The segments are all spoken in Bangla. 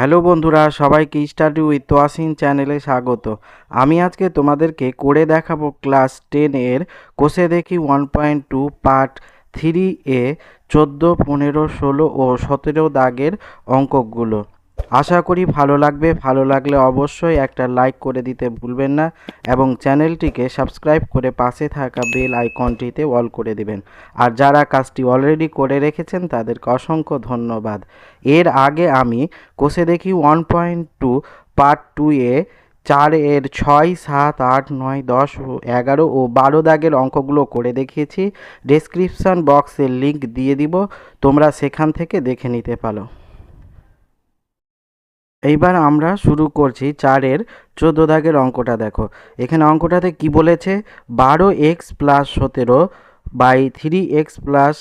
হ্যালো বন্ধুরা, সবাইকে স্টাডি উইথ তোয়াসিন চ্যানেলে স্বাগত। আমি আজকে তোমাদেরকে করে দেখাবো ক্লাস টেনের কোষে দেখি one point two part three এ চোদ্দ, পনেরো, ষোলো ও সতেরো দাগের অঙ্কগুলো। আশা করি ভালো লাগবে। ভালো লাগলে অবশ্যই একটা লাইক করে দিতে ভুলবেন না এবং চ্যানেলটিকে সাবস্ক্রাইব করে পাশে থাকা বেল আইকনটিতে অল করে দিবেন। আর যারা কাজটি অলরেডি করে রেখেছেন, তাদেরকে অসংখ্য ধন্যবাদ। এর আগে আমি কোষে দেখি one point two part two এ চার এর ছয়, সাত, আট, নয়, দশ, এগারো ও বারো দাগের অঙ্কগুলো করে দেখিয়েছি। ডেসক্রিপশন বক্সের লিংক দিয়ে দিব। তোমরা সেখান থেকে দেখে নিতে পারো। এইবার আমরা শুরু করছি চারের চোদ্দ দাগের অঙ্কটা, দেখো। এখানে অঙ্কটাতে কি বলেছে? বারো এক্স প্লাস সতেরো by three x plus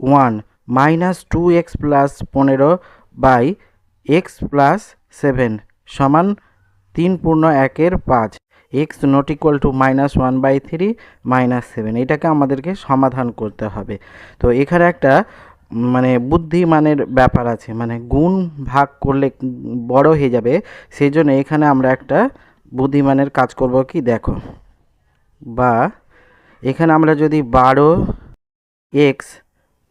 one minus two x plus পনেরো বাই এক্স প্লাস সেভেন সমান তিন পূর্ণ একের পাঁচ। X not equal to minus one by three minus seven এটাকে আমাদেরকে সমাধান করতে হবে। তো এখানে একটা মানে বুদ্ধিমানের ব্যাপার আছে মানে গুণ ভাগ করলে বড় হয়ে যাবে, সেই জন্য এখানে আমরা একটা বুদ্ধিমানের কাজ করব কি দেখো, বা এখানে আমরা যদি বারো এক্স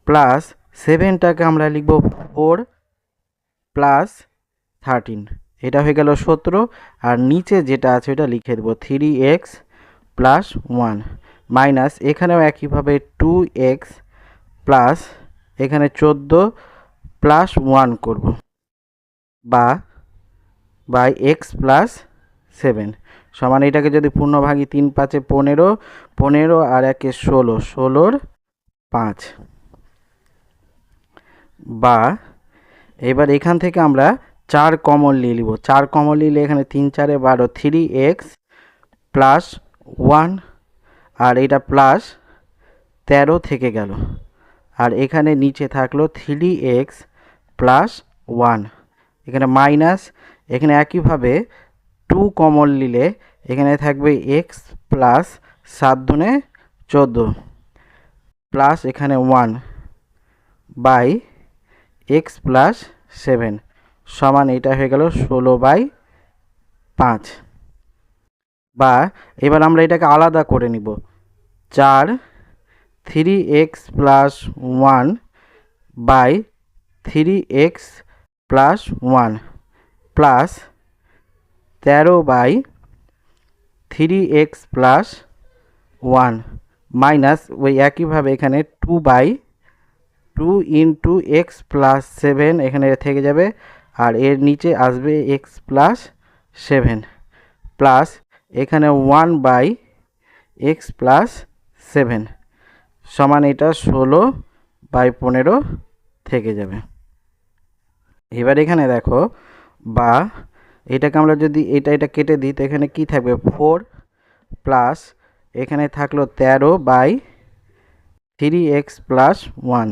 প্লাস সেভেনটাকে আমরা লিখব ফোর প্লাস থার্টিন এটা হয়ে গেল সতেরো, আর নিচে যেটা আছে ওটা লিখে দেবো three x plus one minus এখানেও একইভাবে টু এক্স প্লাস এখানে চোদ্দ প্লাস ওয়ান করব বা বাই এক্স প্লাস সেভেন সমান এটাকে যদি পূর্ণভাগী তিন পাঁচে পনেরো পনেরো আর একে ষোলো, ষোলোর পাঁচ। বা এবার এখান থেকে আমরা চার কমন নিয়ে নিব। চার কমন নিলে এখানে তিন, চারে বারো থ্রি এক্স প্লাস ওয়ান আর এটা প্লাস তেরো থেকে গেল। আর এখানে নিচে থাকল থ্রি এক্স প্লাস ওয়ান এখানে মাইনাস এখানে একইভাবে টু কমন নিলে এখানে থাকবে এক্স প্লাস সাত দুনে চোদ্দ প্লাস এখানে one by x plus seven সমান এটা হয়ে গেল ষোলো বাই পাঁচ। বা এবার আমরা এটাকে আলাদা করে নিব। চার three x plus one by three x plus one plus তেরো by three x plus one minus ওই একইভাবে এখানে two by two into x plus seven এখানে থেকে যাবে আর এর নিচে আসবে এক্স প্লাস সেভেন প্লাস এখানে one by x plus seven সমান এটা ষোলো বাই পনেরো থেকে যাবে। এবার এখানে দেখো, বা এটাকে আমরা যদি এটা এটা কেটে দিই, তো এখানে কী থাকবে? ফোর প্লাস এখানে থাকল তেরো by three x plus one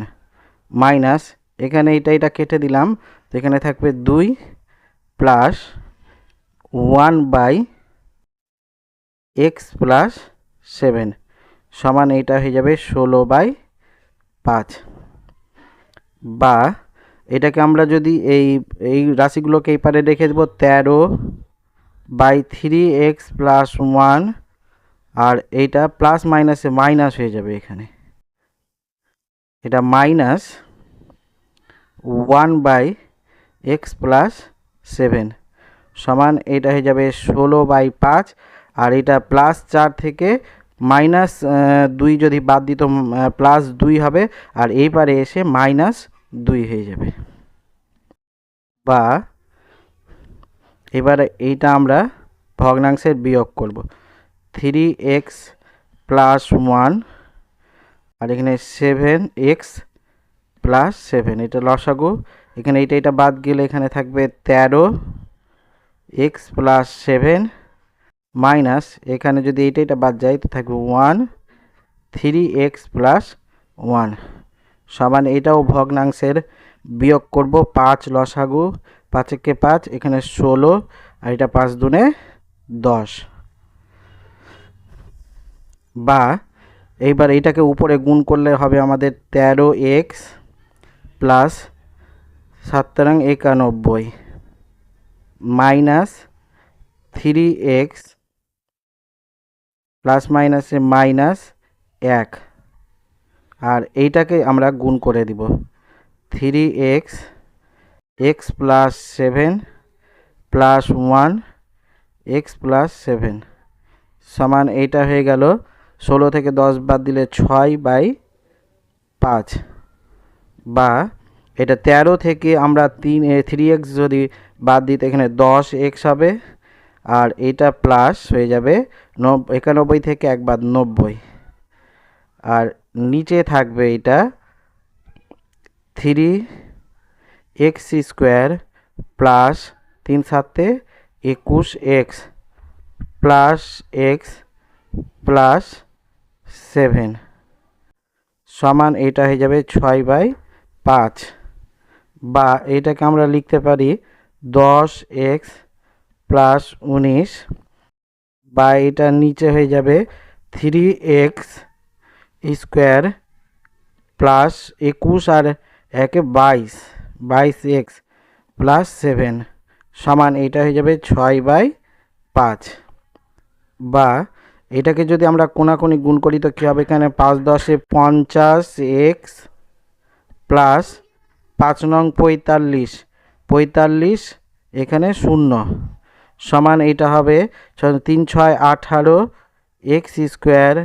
minus এখানে এটা এটা কেটে দিলাম, তো এখানে থাকবে দুই plus one by x plus seven. সমান এইটা হয়ে যাবে ষোলো বাই পাঁচ। বা এটাকে আমরা যদি এই এই রাশিগুলোকে এই পারে রেখে দেবো তেরো by three x plus one, আর এইটা প্লাস মাইনাসে মাইনাস হয়ে যাবে এখানে। এটা minus one by x plus seven, সমান এটা হয়ে যাবে ষোলো বাই পাঁচ, আর এটা প্লাস চার থেকে মাইনাস দুই যদি বাদ দিত প্লাস দুই হবে, আর এই পারে এসে মাইনাস দুই হয়ে যাবে। বা এবারে এইটা আমরা ভগ্নাংশের বিয়োগ করব। থ্রি এক্স প্লাস ওয়ান আর এখানে সেভেন এক্স প্লাস সেভেন এটা লসাগু। এখানে এইটা এটা বাদ গেলে এখানে থাকবে তেরো এক্স প্লাস সেভেন মাইনাস, এখানে যদি এইটা এটা বাদ যায়, তো থাকবে one three x plus one সমান এটাও ভগ্নাংশের বিয়োগ করব পাঁচ লসাগু পাঁচেকে পাঁচ, এখানে ষোলো, আর এটা পাঁচ দুনে দশ। বা, এইবার এইটাকে উপরে গুণ করলে হবে আমাদের তেরো এক্স প্লাস সাত একানব্বই, মাইনাস থ্রি এক্স প্লাস মাইনাসে মাইনাস এক। আর এইটাকে আমরা গুণ করে দিব। Three X X plus seven plus one, X plus seven. সমান এইটা হয়ে গেল ষোলো থেকে দশ বাদ দিলে ছয় বাই পাঁচ। বা এটা তেরো থেকে আমরা তিন থ্রি এক্স যদি বাদ দিই তো এখানে দশ এক্স হবে। আর এটা প্লাস হয়ে যাবে নব, একানব্বই থেকে এক বাদ নব্বই। আর নিচে থাকবে এটা থ্রি এক্স স্কোয়ার প্লাস তিন সাতে একুশ X plus X plus seven সমান এটা হয়ে যাবে ছয় বাই পাঁচ। বা এটাকে আমরা লিখতে পারি দশ এক্স প্লাস উনিশ বা এটা নিচে হয়ে যাবে থ্রি এক্স স্কোয়ার প্লাস একুশ আর একে বাইশ বাইশ এক্স প্লাস সেভেন সমান এটা হয়ে যাবে ছয় বাই পাঁচ। বা এটাকে যদি আমরা কোনাকুনি গুণ করি তো কী হবে এখানে পাঁচ দশে পঞ্চাশ এক্স প্লাস পাঁচ নং পঁয়তাল্লিশ পঁয়তাল্লিশ এখানে শূন্য। সমান এটা হবে তিন, ছয়, আঠারো, এক্স স্কোয়ার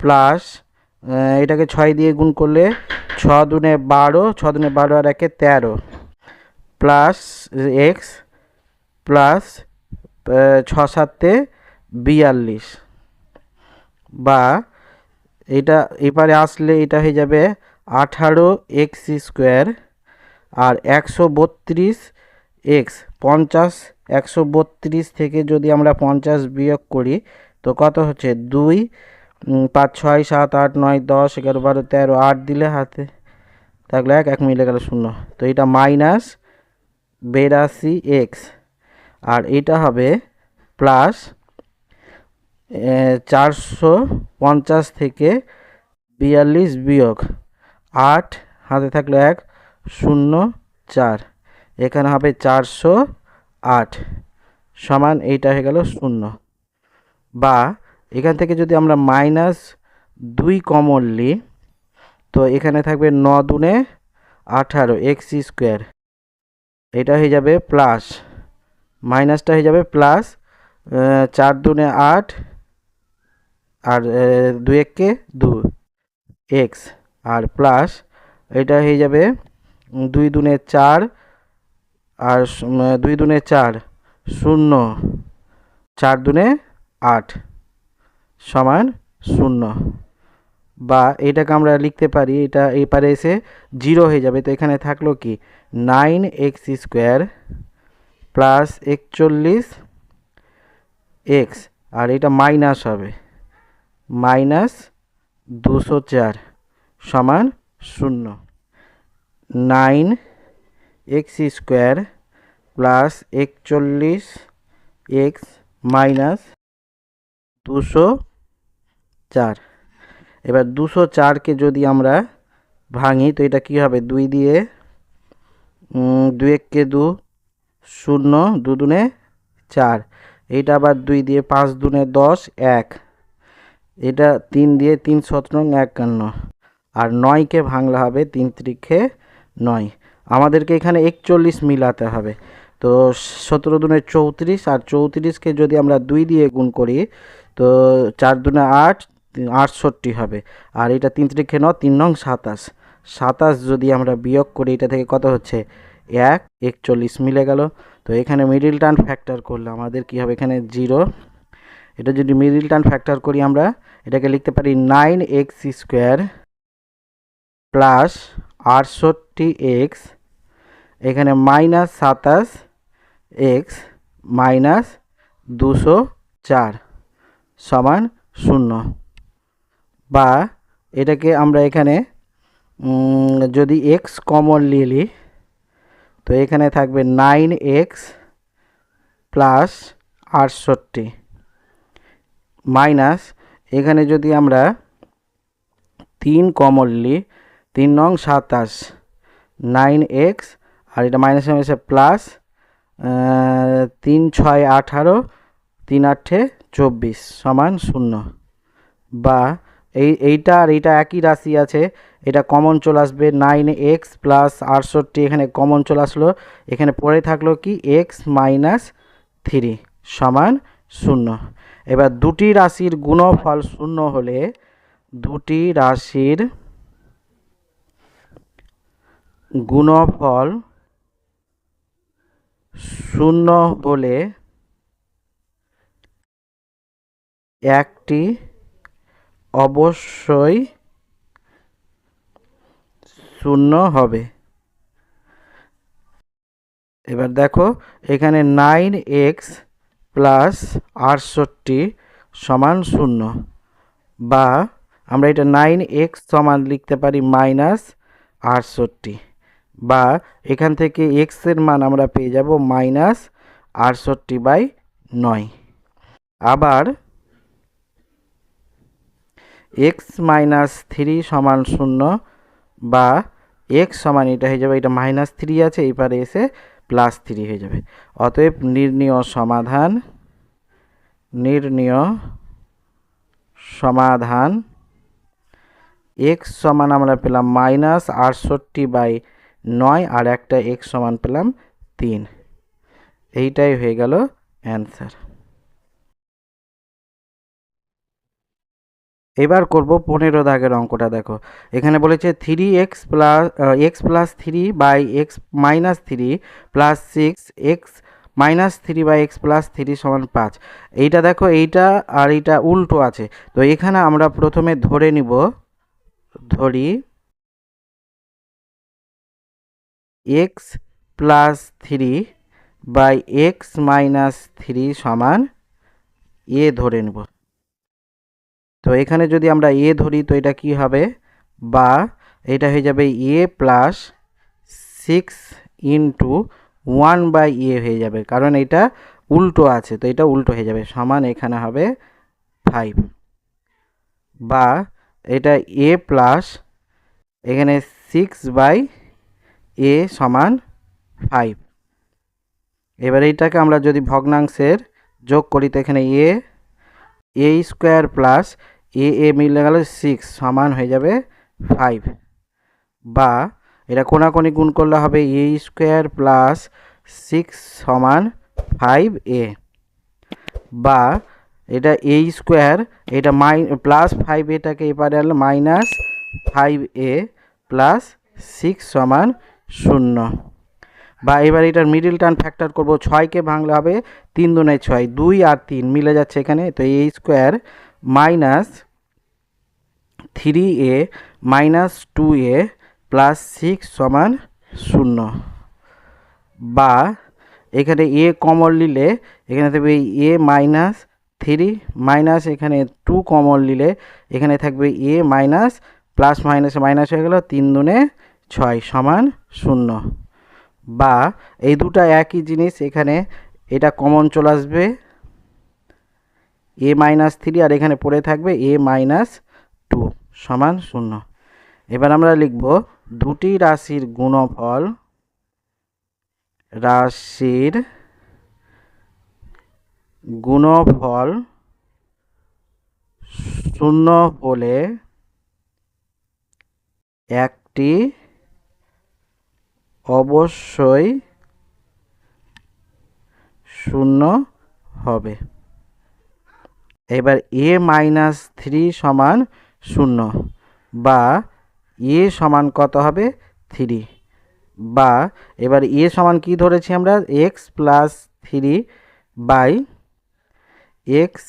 প্লাস এটাকে ছয় দিয়ে গুণ করলে ছ দুনে বারো, ছ দুনে বারো আর একে তেরো প্লাস এক্স প্লাস ছ সাতে বিয়াল্লিশ। বা এটা এবারে আসলে এটা হয়ে যাবে আঠারো এক্স স্কোয়ার আর একশো বত্রিশ এক্স পঞ্চাশ একশো বত্রিশ থেকে যদি আমরা পঞ্চাশ বিয়োগ করি, তো কত হচ্ছে? দুই পাঁচ, ছয়, সাত, আট, নয়, দশ, এগারো, বারো, তেরো, আট দিলে হাতে থাকলে এক এক মিলে গেল শূন্য। তো এটা মাইনাস বেরাশি এক্স। আর এটা হবে প্লাস চারশো পঞ্চাশ থেকে বিয়াল্লিশ বিয়োগ আট, হাতে থাকল এক, শূন্য, চার। এখানে হবে চারশো আট সমান এইটা হয়ে গেল শূন্য। বা এখান থেকে যদি আমরা মাইনাস দুই কমন নিই তো এখানে থাকবে ন দুনে আঠারো এক্স স্কোয়ার এটা হয়ে যাবে প্লাস মাইনাসটা হয়ে যাবে প্লাস চার দুনে আট আর দুই এককে দু এক্স আর প্লাস এটা হয়ে যাবে দুই দুনে চার আর দুই দুনে চার, শূন্য, চার দুনে আট সমান শূন্য। বা এটাকে আমরা লিখতে পারি, এটা এই পারে এসে জিরো হয়ে যাবে। তো এখানে থাকল কি? নাইন এক্স স্কোয়ার প্লাস একচল্লিশ এক্স। আর এটা মাইনাস হবে। মাইনাস দুশো চার সমান শূন্য। নাইন এক্স স্কোয়ার প্লাস একচল্লিশ এক্স মাইনাস দুশো চার। এবার দুশো চারকে যদি আমরা ভাঙি, তো এটা কী হবে? দুই দিয়ে দুই এককে দু, শূন্য, দু দুনে চার। এইটা আবার দুই দিয়ে পাঁচ দুনে দশ, এক। এটা তিন দিয়ে তিন সতেরো একান্ন। আর নয়কে ভাঙলে হবে তিন ত্রিখে নয়। আমাদেরকে এখানে একচল্লিশ মিলাতে হবে। তো সতেরো দুনে চৌত্রিশ আর চৌত্রিশকে যদি আমরা দুই দিয়ে গুণ করি, তো চার দুনে আট, আটষট্টি হবে। আর এটা তিন ত্রিখে ন তিন নং সাতাশ। সাতাশ যদি আমরা বিয়োগ করি, এটা থেকে কত হচ্ছে? এক, একচল্লিশ মিলে গেল। তো এখানে মিডিল টার্ন ফ্যাক্টর করলে আমাদের কি হবে? এখানে জিরো এটা যদি মিডিল টার্ন ফ্যাক্টর করি আমরা, এটাকে লিখতে পারি নাইন এক্স স্কোয়ার প্লাস আটষট্টি এক্স এখানে মাইনাস সাতাশ এক্স মাইনাস দুশো চার সমান শূন্য। বা এটাকে আমরা এখানে যদি এক্স কমন নিয়ে নিই তো এখানে থাকবে নাইন এক্স প্লাস আটষট্টি মাইনাস, এখানে যদি আমরা তিন কমন নিই তিন নং সাতাশ, নাইন এক্স, আর এটা মাইনাস মাইনাসে প্লাস তিন ছয় আঠারো, তিন আটে চব্বিশ সমান শূন্য। বা এই, এইটা আর এইটা একই রাশি আছে, এটা কমন চলে আসবে নাইন এক্স প্লাস আটষট্টি, এখানে কমন চলে আসলো, এখানে পড়ে থাকল কি এক্স মাইনাস থ্রি সমান শূন্য। এবার দুটি রাশির গুণফল শূন্য হলে দুটি রাশির গুণফল শূন্য বলে একটি অবশ্যই শূন্য হবে। এবার দেখো, এখানে নাইন এক্স প্লাস আটষট্টি সমান শূন্য বা আমরা এটা নাইন এক্স সমান লিখতে পারি মাইনাস আটষট্টি। বা এখান থেকে এক্সের মান আমরা পেয়ে যাব মাইনাস আটষট্টি বাই নয়। আবার এক্স মাইনাস থ্রি সমান শূন্য বা এক্স সমান এটা হয়ে যাবে, এটা মাইনাস থ্রি আছে এই পারে এসে প্লাস থ্রি হয়ে যাবে। অতএব নির্ণীয় সমাধান নির্ণীয় সমাধান এক্স সমান আমরা পেলাম মাইনাস আটষট্টি বাই নয় আর একটা এক্স সমান পেলাম তিন। এইটাই হয়ে গেল অ্যান্সার। এবার করব পনেরো দাগের অঙ্কটা, দেখো। এখানে বলেছে three X plus X plus three by X minus three plus six X minus three by X plus three সমান পাঁচ। এইটা দেখো, এইটা আর এইটা উল্টো আছে। তো এখানে আমরা প্রথমে ধরে নিব, ধরি X plus three by X minus three সমান এ ধরে নেব। তো এখানে যদি আমরা এ ধরি, তো এটা কি হবে? বা এটা হয়ে যাবে A plus six into one by A হয়ে যাবে। কারণ এটা উল্টো আছে, তো এটা উল্টো হয়ে যাবে। সমান এখানে হবে ফাইভ বা এটা এ প্লাস এখানে সিক্স বাই এ সমান ফাইভ এবার এইটাকে আমরা যদি ভগ্নাংশের যোগ করি তো এখানে এ এ স্কোয়ার প্লাস এ এ মিলে গেল সিক্স সমান হয়ে যাবে ফাইভ বা এটা কোনাকুনি গুণ করলে হবে এ স্কোয়ার প্লাস সিক্স সমান ফাইভ এ বা এটা এ স্কোয়ার এটা মাই প্লাস ফাইভ এটাকে এবারে আনলে minus five A plus six সমান শূন্য। বা এবার এটার মিডিল টার্ম ফ্যাক্টর করব ছয়কে ভাঙলে হবে তিন দুনায় ছয়, দুই আর তিন, মিলে যাচ্ছে এখানে। তো A square minus three A minus two A plus six সমান শূন্য। বা এখানে এ কমন নিলে এখানে থাকবে এ মাইনাস থ্রি মাইনাস এখানে টু কমন নিলে এখানে থাকবে এ মাইনাস প্লাস মাইনাসে মাইনাস হয়ে গেল তিন দুনে ছয় সমান শূন্য। বা এই দুটা একই জিনিস এখানে এটা কমন চলে আসবে। এ মাইনাস থ্রি আর এখানে পড়ে থাকবে এ মাইনাস টু সমান শূন্য। এবার আমরা লিখব দুটি রাশির গুণফল রাশির গুণফল শূন্য হলে একটি অবশ্যই শূন্য হবে। এবার এ মাইনাস থ্রি সমান শূন্য বা এ সমান কত হবে? থ্রি বা এবার এ সমান কি ধরেছি আমরা? X plus three by X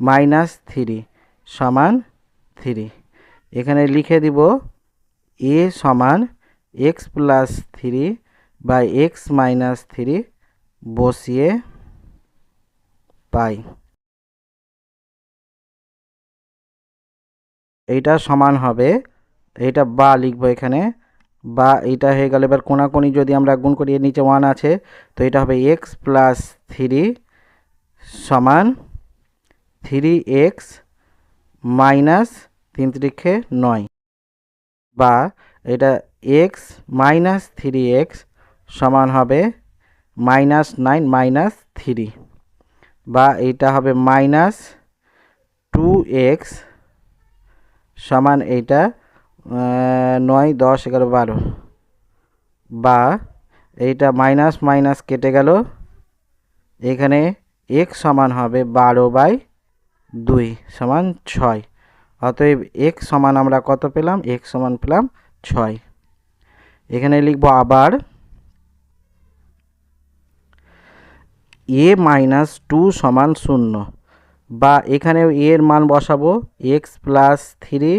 minus three সমান থ্রি এখানে লিখে দিব এ সমান X plus three by X minus three বসিয়ে পাই। এইটা সমান হবে, এইটা বা লিখব এখানে, বা এইটা হয়ে গেল। এবার কোনাকুনি যদি আমরা গুণ করি, এর নিচে ওয়ান আছে, তো এটা হবে এক্স প্লাস থ্রি সমান থ্রি এক্স মাইনাস তিন তিরিখে নয়, বা এটা এক্স মাইনাস থ্রি এক্স সমান হবে মাইনাস নাইন মাইনাস থ্রি বা এইটা হবে মাইনাস টু এক্স সমান এইটা নয়, দশ, এগারো, বারো বা এইটা মাইনাস মাইনাস কেটে গেল। এখানে এক্স সমান হবে বারো বাই দুই সমান ছয়। অতএব এক্স সমান আমরা কত পেলাম? এক্স সমান পেলাম ছয়। এখানে লিখব আবার এ মাইনাস টু সমান শূন্য বা এখানে এর মান বসাবো এক্স প্লাস থ্রি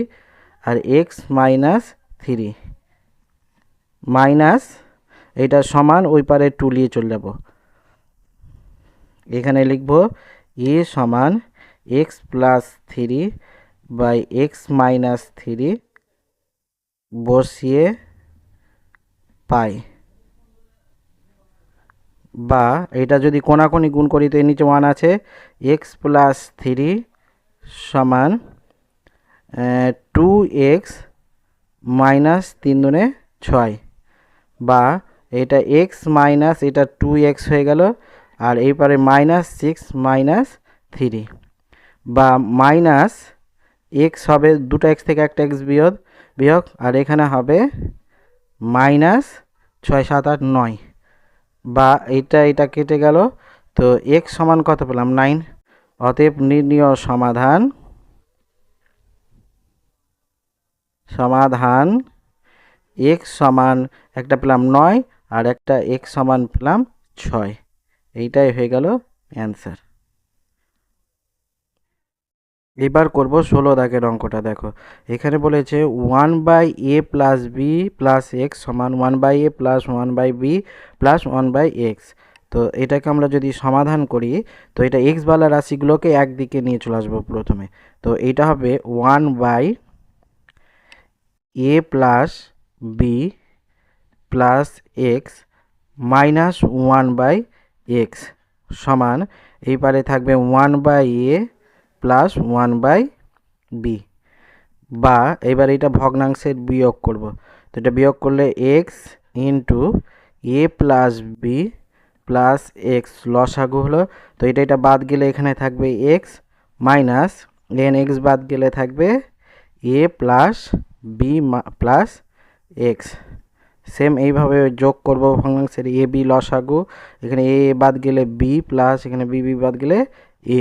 আর এক্স মাইনাস থ্রি মাইনাস এটা সমান ওই পারে টুলিয়ে চলে যাব। এখানে লিখব এ সমান X plus three by X minus three বসিয়ে পাই। বা এটা যদি কোনাকুনি গুণ করি তো এর নিচে ওয়ান আছে এক্স প্লাস থ্রি সমান টু এক্স মাইনাস তিন দুনে ছয়। বা এটা এক্স মাইনাস এটা টু এক্স হয়ে গেল, আর এই পারে মাইনাস সিক্স মাইনাস থ্রি বা মাইনাস এক্স হবে দুটো এক্স থেকে একটা এক্স বিয়োগ বিয়োগ, আর এখানে হবে মাইনাস ছয় সাত আট নয়। বা এটা এটা কেটে গেল, তো এক্স সমান কত পেলাম? নাইন অতএব নির্ণীয় সমাধান সমাধান এক্স সমান একটা পেলাম নয়, আর একটা এক্স সমান পেলাম ছয়। এইটাই হয়ে গেল অ্যান্সার এবার করব ষোলো দাগের অঙ্কটা, দেখো। এখানে বলেছে one by A plus B plus X সমান one by A plus one by B plus one by X তো এটাকে আমরা যদি সমাধান করি, তো এটা এক্স বালা রাশিগুলোকে একদিকে নিয়ে চলে আসব প্রথমে। তো এটা হবে one by A plus B plus X minus one by X সমান, এই পারে থাকবে one by A plus one by B বা এবার এটা ভগ্নাংশের বিয়োগ করব। তো এটা বিয়োগ করলে X into A plus B plus X লসাগু হলো। তো এটা এটা বাদ গেলে এখানে থাকবে এক্স মাইনাস এন এক্স বাদ গেলে থাকবে A plus B plus X same এইভাবে যোগ করব ভগ্নাংশের এ বি লসাগু। এখানে এ বাদ গেলে বি প্লাস এখানে বি বি বাদ গেলে এ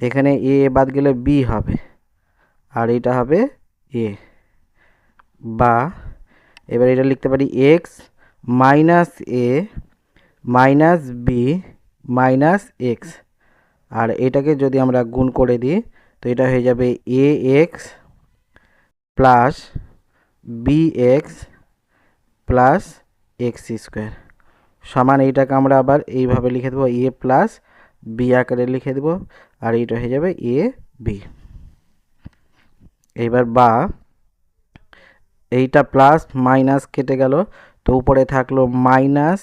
এখানে এ বাদ গেলে বি হবে। আর এটা হবে এ বা এবার এটা লিখতে পারি X minus A minus B minus X আর এটাকে যদি আমরা গুণ করে দিই, তো এটা হয়ে যাবে A X plus B X plus X square সমান এইটাকে আমরা আবার এইভাবে লিখে দেবো এ প্লাস বি আকারে লিখে দেবো। আর এইটা হয়ে যাবে এ, বি। এইবার বা, এইটা প্লাস মাইনাস কেটে গেল, তো উপরে থাকল মাইনাস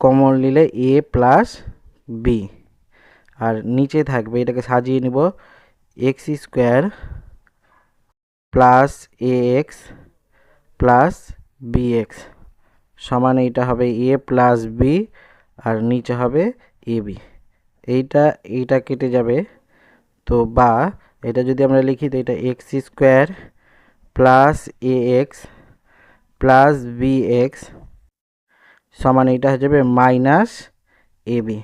কমন নিলে এ প্লাস বি আর নিচে থাকবে, এটাকে সাজিয়ে নিব X square plus A X plus B X সমান এইটা হবে এ প্লাস বি আর নিচে হবে এ বি এইটা এইটা কেটে যাবে। তো বা, এটা যদি আমরা লিখি, তো এটা X square plus A X plus B X সমান এইটা হয়ে যাবে মাইনাস এ বি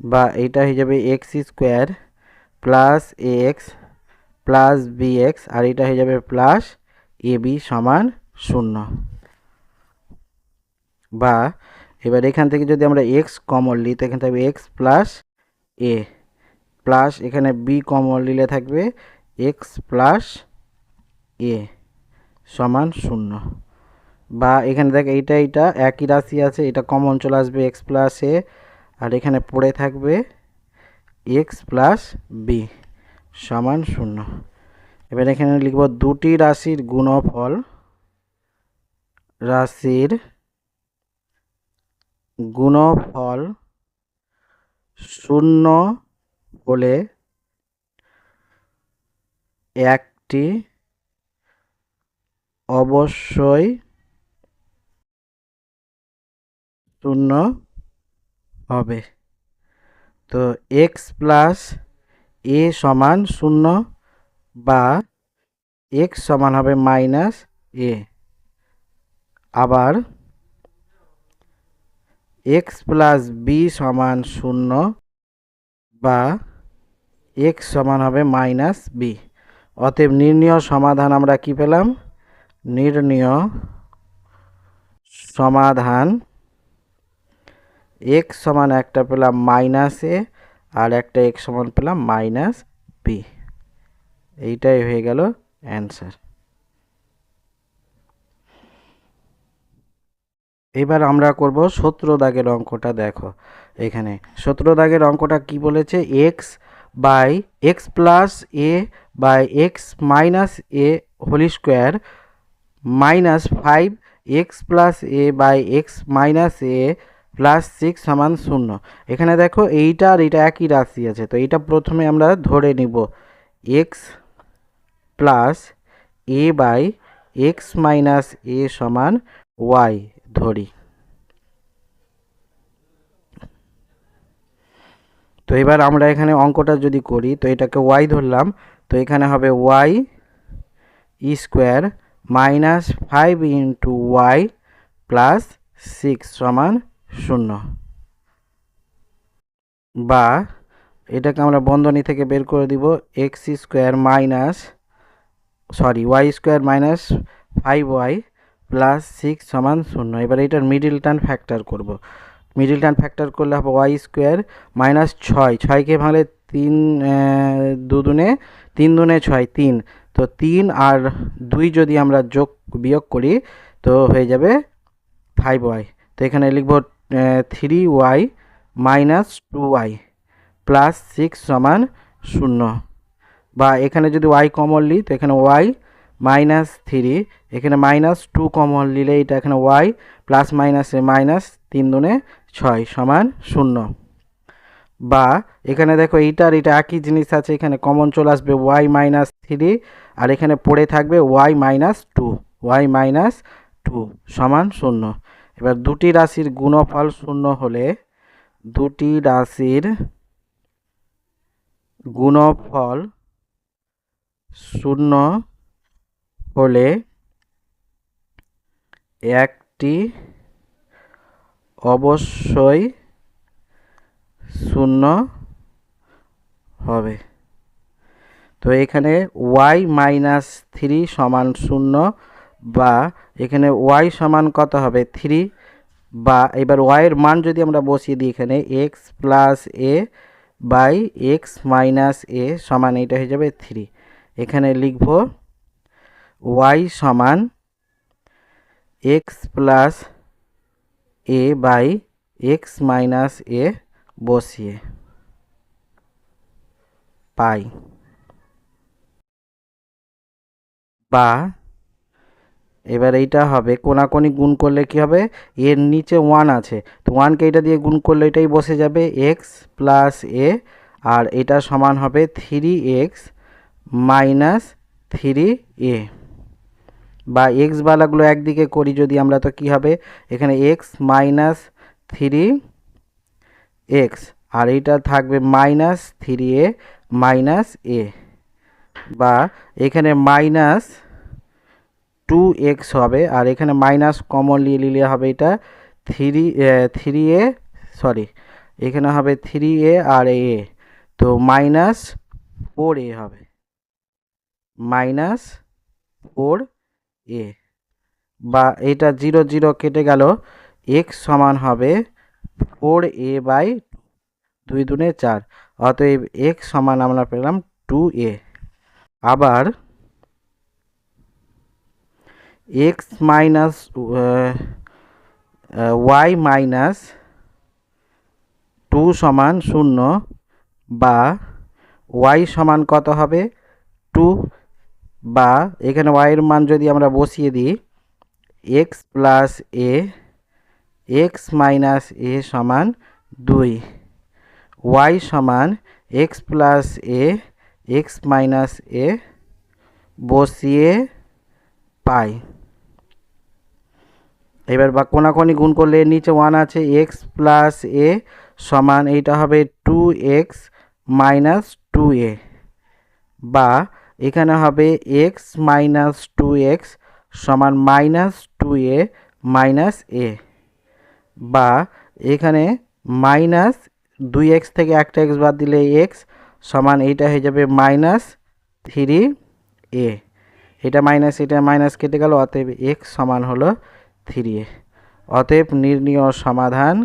বা এইটা হয়ে যাবে X square plus A X plus B X আর এটা হয়ে যাবে প্লাস এ বি সমান শূন্য। বা এবার এখান থেকে যদি আমরা এক্স কমন নিই তো এখানে থাকবে এক্স প্লাস এ প্লাস এখানে বি কমন নিলে থাকবে এক্স প্লাস এ সমান শূন্য। বা এখানে দেখ এইটা এইটা একই রাশি আছে, এটা কমন চলে আসবে এক্স প্লাস এ আর এখানে পড়ে থাকবে এক্স প্লাস বি সমান শূন্য। এবার এখানে লিখব দুটি রাশির গুণফল, রাশির গুণফল শূন্য হলে একটি অবশ্যই শূন্য হবে। তো এক্স প্লাস এ সমান শূন্য বা এক্স সমান হবে মাইনাস এ আবার এক্স প্লাস বি সমান শূন্য বা এক্স সমান হবে মাইনাস বি অতএব নির্ণীয় সমাধান আমরা কি পেলাম? নির্ণীয় সমাধান এক্স সমান একটা পেলাম মাইনাস এ আর একটা এক্স সমান পেলাম মাইনাস বি এইটাই হয়ে গেল অ্যান্সার এবার আমরা করব সতেরো দাগের অঙ্কটা দেখো। এখানে সতেরো দাগের অঙ্কটা কি বলেছে? X by X plus A by X minus A whole square minus five X plus A by X minus A plus six সমান শূন্য। এখানে দেখো এইটা আর এটা একই রাশি আছে, তো এইটা প্রথমে আমরা ধরে নিব। X plus A by X minus A সমান ওয়াই ধরি। তো এবার আমরা এখানে অঙ্কটা যদি করি, তো এটাকে ওয়াই ধরলাম, তো এখানে হবে ওয়াই ই square minus five into Y plus six সমান শূন্য। বা এটাকে আমরা বন্ধনী থেকে বের করে দিব X square minus sorry Y square minus five Y plus six সমান শূন্য। এবার এটার মিডিল টার্ন ফ্যাক্টর করব। মিডিল টার্ন ফ্যাক্টর করলে হবে ওয়াই স্কোয়ার মাইনাস ছয়। ছয়কে ভাঙলে তিন দুদুনে তিন দুনে ছয়, তিন। তো তিন আর দুই যদি আমরা যোগ, বিয়োগ করি, তো হয়ে যাবে ফাইভ ওয়াই তো এখানে লিখব three Y minus two Y plus six সমান শূন্য। বা এখানে যদি ওয়াই কমন নিই তো এখানে ওয়াই মাইনাস থ্রি, এখানে মাইনাস টু কমন নিলে এটা এখানে ওয়াই, প্লাস মাইনাসে মাইনাস তিন দুনে ছয় সমান শূন্য। বা এখানে দেখো এইটার এটা একই জিনিস আছে, এখানে কমন চলে আসবে ওয়াই মাইনাস থ্রি, আর এখানে পড়ে থাকবে Y minus two, Y minus two সমান শূন্য। এবার দুটি রাশির গুণফল শূন্য হলে দুটি রাশির গুণফল শূন্য হলে একটি অবশ্যই শূন্য হবে। তো এখানে ওয়াই মাইনাস থ্রি সমান শূন্য বা এখানে ওয়াই সমান কত হবে? থ্রি বা এবার ওয়াইয়ের মান যদি আমরা বসিয়ে দিই এখানে X plus A by X minus A সমান এটা হয়ে যাবে থ্রি এখানে লিখব ওয়াই সমান X plus A by X minus A বসিয়ে পাই। বা এবার এইটা হবে, কোনাকোনি গুণ করলে কি হবে? এর নিচে ওয়ান আছে। তো ওয়ানকে এটা দিয়ে গুণ করলে এটাই বসে যাবে এক্স প্লাস এ আর এটা সমান হবে three X minus three A বা এক্স বালাগুলো একদিকে করি যদি আমরা, তো কি হবে? এখানে এক্স মাইনাস থ্রি এক্স আর এইটা থাকবে minus three A minus A বা এখানে মাইনাস টু এক্স হবে, আর এখানে মাইনাস কমন নিয়ে নিলে হবে এটা থ্রি থ্রি এ সরি এখানে হবে থ্রি এ আর এ তো মাইনাস ফোর এ হবে। Minus four A. বা এটা জিরো জিরো কেটে গেল। এক্স সমান হবে ফোর এ বাই দুই দুনে চার। অতএব এক্স সমান আমরা পেলাম টু এ। আবার X minus Y minus two সমান শূন্য বা ওয়াই সমান কত হবে? টু বা এখানে ওয়াইয়ের মান যদি আমরা বসিয়ে দিই X plus A X minus A সমান দুই ওয়াই সমান X plus A X minus A বসিয়ে পাই। এবার বা কোনাকোনি গুণ করলে নিচে ওয়ান আছে এক্স প্লাস এ সমান এইটা হবে two X minus two A বা এখানে হবে এক্স মাইনাস টু এক্স সমান minus two A minus A বা এখানে মাইনাস দুই এক্স থেকে একটা এক্স বাদ দিলে এক্স সমান এইটা হয়ে যাবে মাইনাস থ্রি এ এটা মাইনাস এটা মাইনাস কেটে গেল, অতএব এক্স সমান হলো থ্রি এ অতএব নির্ণীয় সমাধান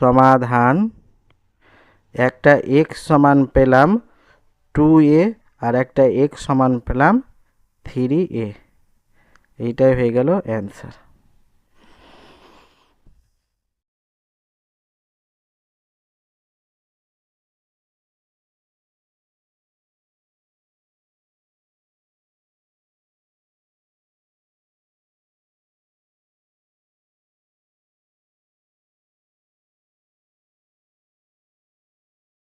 সমাধান একটা এক্স সমান পেলাম টু এ আর একটা এক্স সমান পেলাম থ্রি এ এইটাই হয়ে গেল অ্যান্সার